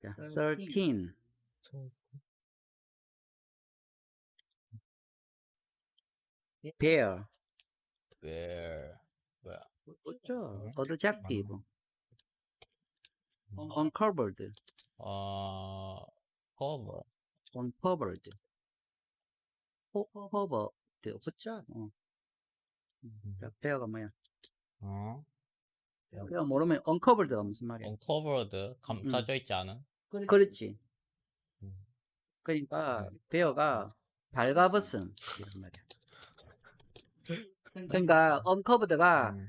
자, 13. bear. where 뭐야? 그렇죠. objective. uncovered. 어 cover uncovered. covered. 그렇죠. 어. 자, bear가 뭐야? 어 bear 모르면 uncovered가 무슨 말이야? uncovered 감싸져 있지 않은? 그렇지. 음. 그러니까 bear가 발가벗은 이런 말이야. 그러니까 uncovered가 음.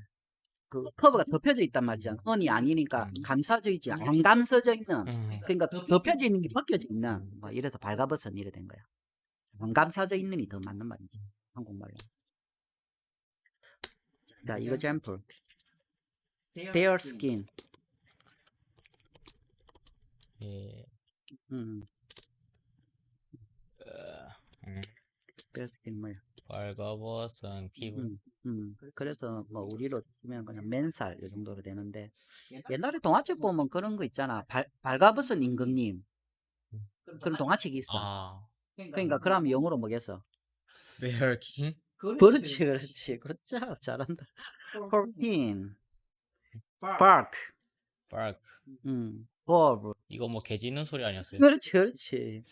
그 커버가 덮여져 있단 말이잖아. 언이 아니니까 감싸져 있지 안 감싸져 있는. 음. 그러니까 덮여져 있는 게 벗겨져 있는. 뭐 이래서 발가벗은 이래 된 거야. 안 감싸져 있는이 더 맞는 말이지. 한국말로. 자, 이거 잼플. Bear skin. 예. 음, 어, 음. bear skin 뭐야? 벌거벗은 피부 음, 음. 그래서 뭐 우리로 치면 그냥 맨살 이 정도로 되는데 옛날에 동화책 보면 그런 거 있잖아. 발, 발가벗은 임금님. 그런 동화책이 있어. 아 그러니까 그러면 영어로 뭐겠어? bear king 그렇지, 그렇지. 그렇죠. 잘한다. 14. Bark. bark 음. verb. 이거 뭐 개 짖는 소리 아니었어요? 그렇지, 그렇지.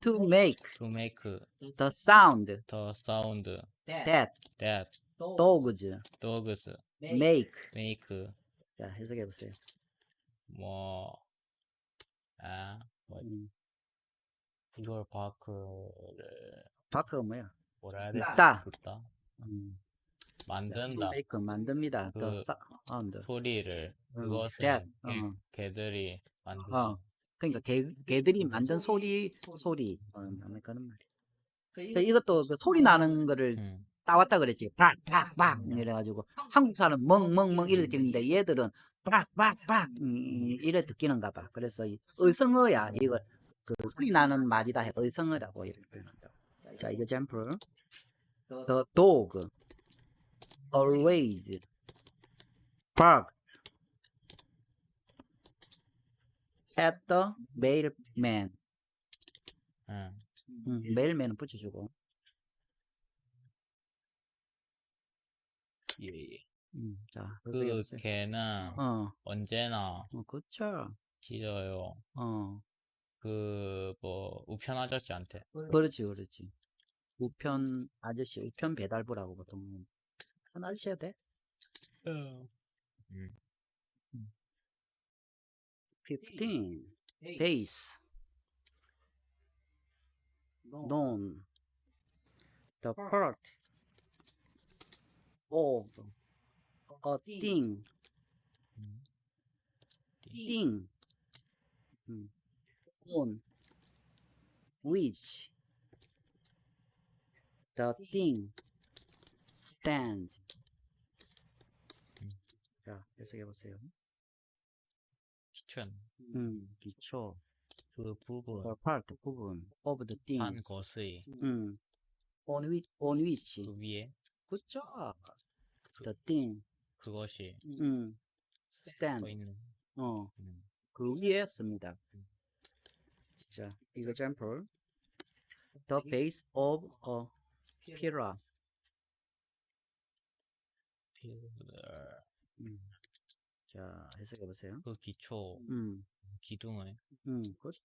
to make to make the sound the sound that that dogs dogs make. make 자, 해석해 보세요. 뭐 아, 뭐 음. 이걸 바크를 bark가 뭐야? 뭐라 해야 되지? 듣다. 듣다. 음. 만든다. make 만듭니다. the 그 sound. 소리를 음, 그것은 that, 개, 어. 개들이 만든 어. 그러니까 개, 개들이 만든 소리 소리 어, 뭐 그런 말이야. 그러니까 이것도 그 소리 나는 거를 음. 따왔다 그랬지. 빡빡빡 이래가지고 한국 사람 멍멍멍 이래 듣기는데 얘들은 빡빡빡 음, 이래 듣기는가 봐. 그래서 이 의성어야 이거 그 소리 나는 말이다 해 의성어라고 이렇게 표현한다. 자 이거 잼플. The dog always bark at the mailman. 음. 음, mailman은 붙여주고. 예, 예. 음, 자, 그. 개는 어, 언제나 어, 그쵸. 짖어요. 어, 그 뭐 우편 아저씨한테. 그렇지, 그렇지. 우편 아저씨, 우편 배달부라고 보통. 한 아저씨야 돼? 음. 15. Base. Known. The part of a thing. 음. thing. 음. on which the thing stands. 음. 자, 해석해 보세요. 기춘 음, 기초. 그 부분 the part 부분 of the thing. 한 것의 음. on which on which. 그 위에 good job. the thing. 그것이 음. 써 stand. 있는. 어. 음. 그 위에 씁니다. 자, example. The base of a pillar. 필드- 음. 자, 해석해 보세요. 그 기초 음. 기둥을 음, 그렇죠.